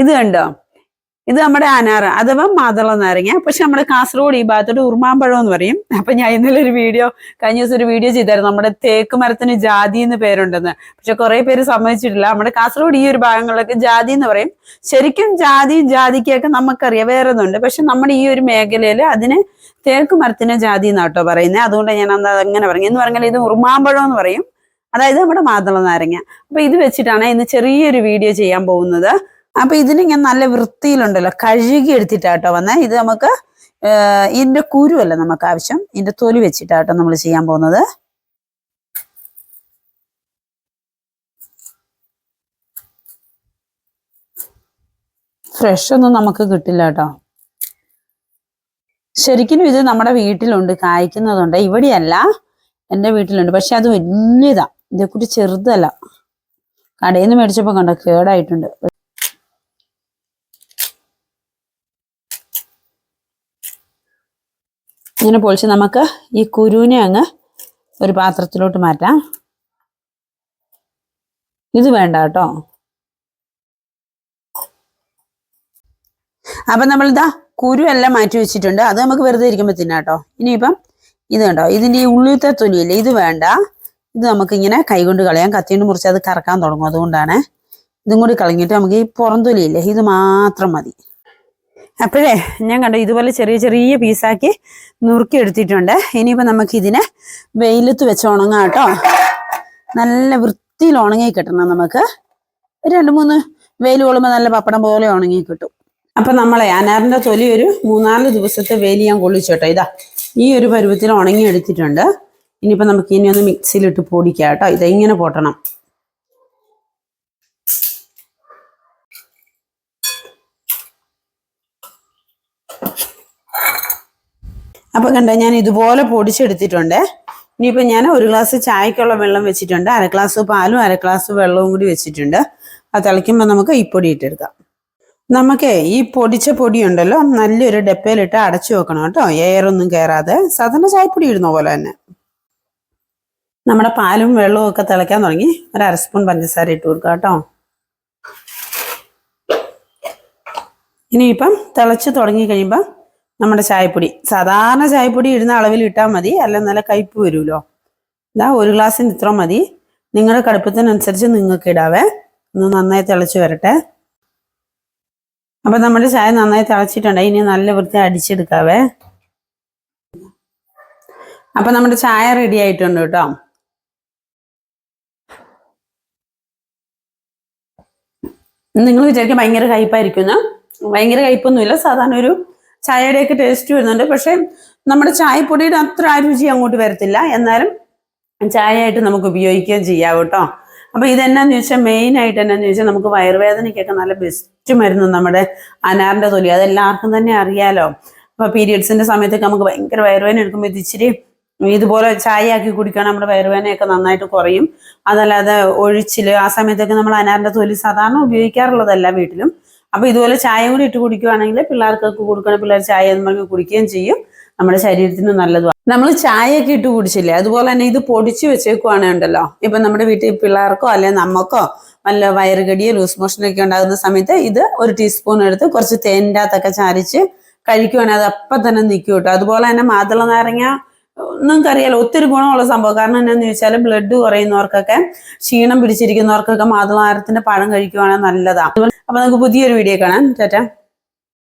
ഇത് കണ്ടോ? ഇത് നമ്മുടെ അനാറ് അഥവാ മാതള നാരങ്ങ. പക്ഷെ നമ്മുടെ കാസർഗോഡ് ഈ ഭാഗത്തോട്ട് ഉറുമാമ്പഴം എന്ന് പറയും. അപ്പൊ ഞാൻ ഇന്നലെ ഒരു വീഡിയോ കഴിഞ്ഞ ദിവസം ഒരു വീഡിയോ ചെയ്തായിരുന്നു. നമ്മുടെ തേക്ക് മരത്തിന് ജാതി എന്ന് പേരുണ്ടെന്ന്. പക്ഷെ കുറെ പേര് സമ്മതിച്ചിട്ടില്ല. നമ്മുടെ കാസർഗോഡ് ഈ ഒരു ഭാഗങ്ങളിലൊക്കെ ജാതി എന്ന് പറയും. ശരിക്കും ജാതിയും ജാതിക്കൊക്കെ നമുക്കറിയാം. വേറെ ഒന്നുണ്ട് പക്ഷെ നമ്മുടെ ഈ ഒരു മേഖലയിൽ അതിന് തേക്ക് മരത്തിന് ജാതി എന്നാട്ടോ പറയുന്നത്. അതുകൊണ്ട് ഞാൻ അന്ന് അങ്ങനെ പറഞ്ഞു എന്ന് പറഞ്ഞാൽ ഇത് ഉർമാമ്പഴം എന്ന് പറയും. അതായത് നമ്മുടെ മാതള നാരങ്ങ. അപ്പൊ ഇത് വെച്ചിട്ടാണ് ഇന്ന് ചെറിയൊരു വീഡിയോ ചെയ്യാൻ പോകുന്നത്. അപ്പൊ ഇതിന് ഞാൻ നല്ല വൃത്തിയിലുണ്ടല്ലോ. കഴുകി എടുത്തിട്ടാട്ടോ വന്നേ. ഇത് നമുക്ക് ഇതിന്റെ കുരുവല്ല നമുക്ക് ആവശ്യം? ഇതിന്റെ തൊലി വെച്ചിട്ടാട്ടോ നമ്മൾ ചെയ്യാൻ പോകുന്നത്. ഫ്രഷ് ഒന്നും നമുക്ക് കിട്ടില്ല കേട്ടോ ശരിക്കും ഇത് നമ്മുടെ വീട്ടിലുണ്ട് കായ്ക്കുന്നതുണ്ട്. ഇവിടെയല്ല എന്റെ വീട്ടിലുണ്ട്. പക്ഷെ അത് വലിയതാ ഇതേക്കുട്ടി ചെറുതല്ല. കടയിൽ നിന്ന് മേടിച്ചപ്പോൾ കണ്ടോ കേടായിട്ടുണ്ട്. ഇങ്ങനെ പൊളിച്ച് നമുക്ക് ഈ കുരുവിനെ അങ്ങ് ഒരു പാത്രത്തിലോട്ട് മാറ്റാം. ഇത് വേണ്ട കേട്ടോ. അപ്പൊ നമ്മളിതാ കുരു എല്ലാം മാറ്റി വെച്ചിട്ടുണ്ട്. അത് നമുക്ക് വെറുതെ ഇരിക്കുമ്പോൾ തിന്നാം കേട്ടോ. ഇനിയിപ്പം ഇത് കണ്ടോ? ഇതിന്റെ ഈ ഉള്ളിലത്തെ തൊലിയില്ലേ ഇത് വേണ്ട. ഇത് നമുക്ക് ഇങ്ങനെ കൈകൊണ്ട് കളയാം. കത്തികൊണ്ട് മുറിച്ച് അത് കറക്കാൻ തുടങ്ങും. അതുകൊണ്ടാണ് ഇതും കൂടി കളഞ്ഞിട്ട് നമുക്ക് ഈ പുറം തൊലിയില്ലേ ഇത് മാത്രം മതി. അപ്പോഴേ ഞാൻ കണ്ടു ഇതുപോലെ ചെറിയ ചെറിയ പീസാക്കി നുറുക്കി എടുത്തിട്ടുണ്ട്. ഇനിയിപ്പോൾ നമുക്ക് ഇതിനെ വെയിലത്ത് വെച്ച് ഉണങ്ങാം കേട്ടോ. നല്ല വൃത്തിയിൽ ഉണങ്ങി കിട്ടണം നമുക്ക്. രണ്ട് മൂന്ന് വെയിൽ കൊള്ളുമ്പോൾ നല്ല പപ്പടം പോലെ ഉണങ്ങി കിട്ടും. അപ്പം നമ്മളെ അനാറിന്റെ തൊലി ഒരു മൂന്നാൽ ദിവസത്തെ വെയിൽ ഞാൻ കൊള്ളിച്ചോട്ടോ ഇതാ ഈ ഒരു പരുവത്തിൽ ഉണങ്ങി എടുത്തിട്ടുണ്ട് ഇനിയിപ്പോൾ നമുക്ക് ഇനി ഒന്ന് മിക്സിയിലിട്ട് പൊടിക്കാം കേട്ടോ. ഇതെങ്ങനെ പൊട്ടണം. അപ്പൊ കണ്ട ഞാൻ ഇതുപോലെ പൊടിച്ചെടുത്തിട്ടുണ്ട്. ഇനിയിപ്പോൾ ഞാൻ ഒരു ഗ്ലാസ് ചായക്കുള്ള വെള്ളം വെച്ചിട്ടുണ്ട്. അര ഗ്ലാസ് പാലും അര ഗ്ലാസ് വെള്ളവും കൂടി വെച്ചിട്ടുണ്ട്. അത് തിളയ്ക്കുമ്പോൾ നമുക്ക് ഈ പൊടി ഇട്ടെടുക്കാം നമുക്ക് ഈ പൊടിച്ച പൊടിയുണ്ടല്ലോ നല്ലൊരു ഡപ്പയിലിട്ട് അടച്ചു വെക്കണം കേട്ടോ. എയറൊന്നും കയറാതെ സാധാരണ ചായപ്പൊടി ഇടുന്ന പോലെ തന്നെ. നമ്മുടെ പാലും വെള്ളവും ഒക്കെ തിളയ്ക്കാൻ തുടങ്ങി. ഒരു അര സ്പൂൺ പഞ്ചസാര ഇട്ട് കൊടുക്കാം കേട്ടോ. ഇനിയിപ്പം തിളച്ച് തുടങ്ങി കഴിയുമ്പോൾ നമ്മുടെ ചായപ്പൊടി. സാധാരണ ചായപ്പൊടി ഇടുന്ന അളവിൽ ഇട്ടാൽ മതി. അല്ല നല്ല കയ്പ് വരുമല്ലോ. ഇതാ ഒരു ഗ്ലാസ്സിന് ഇത്ര മതി. നിങ്ങളുടെ കടുപ്പത്തിനനുസരിച്ച് നിങ്ങൾക്ക് ഇടാവേ. ഒന്ന് നന്നായി തിളച്ച് വരട്ടെ. അപ്പം നമ്മുടെ ചായ നന്നായി തിളച്ചിട്ടുണ്ട്. ഇനി നല്ല വൃത്തി അടിച്ചെടുക്കാവേ. അപ്പം നമ്മുടെ ചായ റെഡി ആയിട്ടുണ്ട് കേട്ടോ. നിങ്ങൾ വിചാരിക്കാൻ ഭയങ്കര കയ്പായിരിക്കും ഭയങ്കര കയ്പൊന്നുമില്ല. സാധാരണ ഒരു ചായയുടെയൊക്കെ ടേസ്റ്റ് വരുന്നുണ്ട്. പക്ഷേ നമ്മുടെ ചായപ്പൊടിയുടെ അത്ര ആ രുചി അങ്ങോട്ട് വരത്തില്ല. എന്നാലും ചായയായിട്ട് നമുക്ക് ഉപയോഗിക്കുകയും ചെയ്യാം കേട്ടോ. അപ്പൊ ഇതെന്നാന്ന് ചോദിച്ചാൽ മെയിൻ ആയിട്ട് എന്നാന്ന് ചോദിച്ചാൽ നമുക്ക് വയറുവേദനയ്ക്കൊക്കെ നല്ല ബെസ്റ്റ് മരുന്ന് നമ്മുടെ അനാറിന്റെ തൊലി. അതെല്ലാവർക്കും തന്നെ അറിയാലോ. അപ്പൊ പീരിയഡ്സിന്റെ സമയത്തൊക്കെ നമുക്ക് ഭയങ്കര വയറുവേദന എടുക്കുമ്പോൾ ഇതിച്ചിരി ഇതുപോലെ ചായ ആക്കി കുടിക്കുകയാണ് നമ്മുടെ വയറുവേദനയൊക്കെ നന്നായിട്ട് കുറയും. അതല്ലാതെ ഒഴിച്ചിൽ ആ സമയത്തൊക്കെ നമ്മൾ അനാറിന്റെ തൊലി സാധാരണ ഉപയോഗിക്കാറുള്ളതല്ല വീട്ടിലും. അപ്പൊ ഇതുപോലെ ചായ കൂടി ഇട്ട് കുടിക്കുകയാണെങ്കിൽ പിള്ളേർക്കൊക്കെ കൊടുക്കണ പിള്ളേർ ചായ എന്ന് പറഞ്ഞ് കുടിക്കുകയും ചെയ്യും. നമ്മുടെ ശരീരത്തിന് നല്ലതുമാണ് നമ്മൾ ചായയൊക്കെ ഇട്ട് കുടിച്ചില്ലേ? അതുപോലെ തന്നെ ഇത് പൊടിച്ചു വെച്ചേക്കുവാണെങ്കിൽ ഉണ്ടല്ലോ ഇപ്പൊ നമ്മുടെ വീട്ടിൽ പിള്ളേർക്കോ അല്ലെങ്കിൽ നമുക്കോ നല്ല വയറുകടിയോ ലൂസ് മോഷനൊക്കെ ഉണ്ടാകുന്ന സമയത്ത് ഇത് ഒരു ടീസ്പൂൺ എടുത്ത് കുറച്ച് തേന്റെ അകത്തൊക്കെ ചാരിച്ച് കഴിക്കുവാണെങ്കിൽ അത് അപ്പം തന്നെ നിൽക്കും കേട്ടോ. അതുപോലെ തന്നെ മാതള നാരങ്ങ നിങ്ങൾക്കറിയാലോ ഒത്തിരി ഗുണമുള്ള സംഭവം. കാരണം എന്നാന്ന് ചോദിച്ചാൽ ബ്ലഡ് കുറയുന്നവർക്കൊക്കെ ക്ഷീണം പിടിച്ചിരിക്കുന്നവർക്കൊക്കെ മാതളനാരത്തിന്റെ പഴം കഴിക്കുവാണെങ്കിൽ നല്ലതാണ് അപ്പൊ നമുക്ക് പുതിയൊരു വീഡിയോ കാണാം. ചേട്ടാ